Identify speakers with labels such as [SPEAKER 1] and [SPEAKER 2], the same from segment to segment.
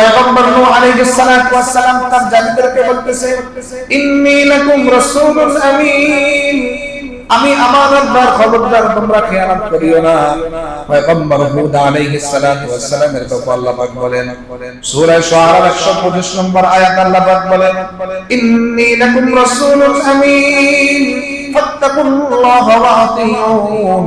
[SPEAKER 1] পয়গম্বর নূহ তার বলতেছে লাকুম রাসূলুন আমি আমানতদার খবরদার, তোমরা খেয়ানত করিও না। পয়গম্বর হুদ আলাইহিস সালাতু সালামের ব্যাপারে আল্লাহ পাক বলেন। সূরা শুআরা 125 নম্বর আয়াত আল্লাহ পাক বলেন লাকুম রাসূলুন ফাত্তাকুল্লাহ ওয়া আতিউন।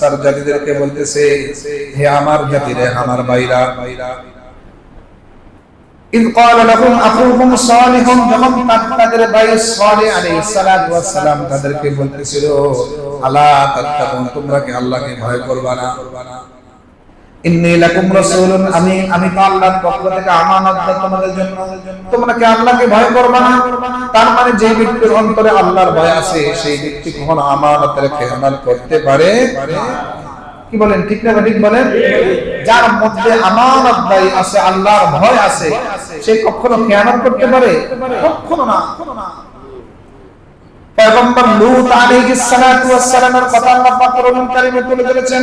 [SPEAKER 1] তার জাতিদেরকে বলতেছে, হে আমার জাতিরে, আমার তাদেরকে বলতেছিল আল্লাহ তোমরা কি আল্লাহকে ভয় করবা না? মানে আল্লাহর ভয় আছে যার মধ্যে আমানত ভয় আছে, সে কখনো করতে পারে? কখনো না। কথা আল্লাহ তুলে ধরেছেন।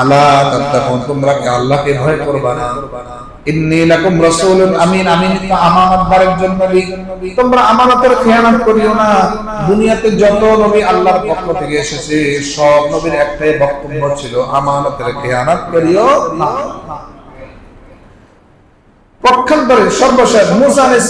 [SPEAKER 1] আলা তাত্তাকুন তোমরা কি আল্লাহকে ভয় না? ইন্নী লাকুম রাসূলুন আমিন আমিন তো নবী। তোমরা আমানতের খেয়ানত করিও না। দুনিয়াতে যত নবী আল্লাহর পক্ষ থেকে এসেছে, সব নবীর একটাই বক্তব্য ছিল, আমানতের খেয়ানত করিও না। পক্ষান্তরে সর্বশেষ মুসা আলাইহিস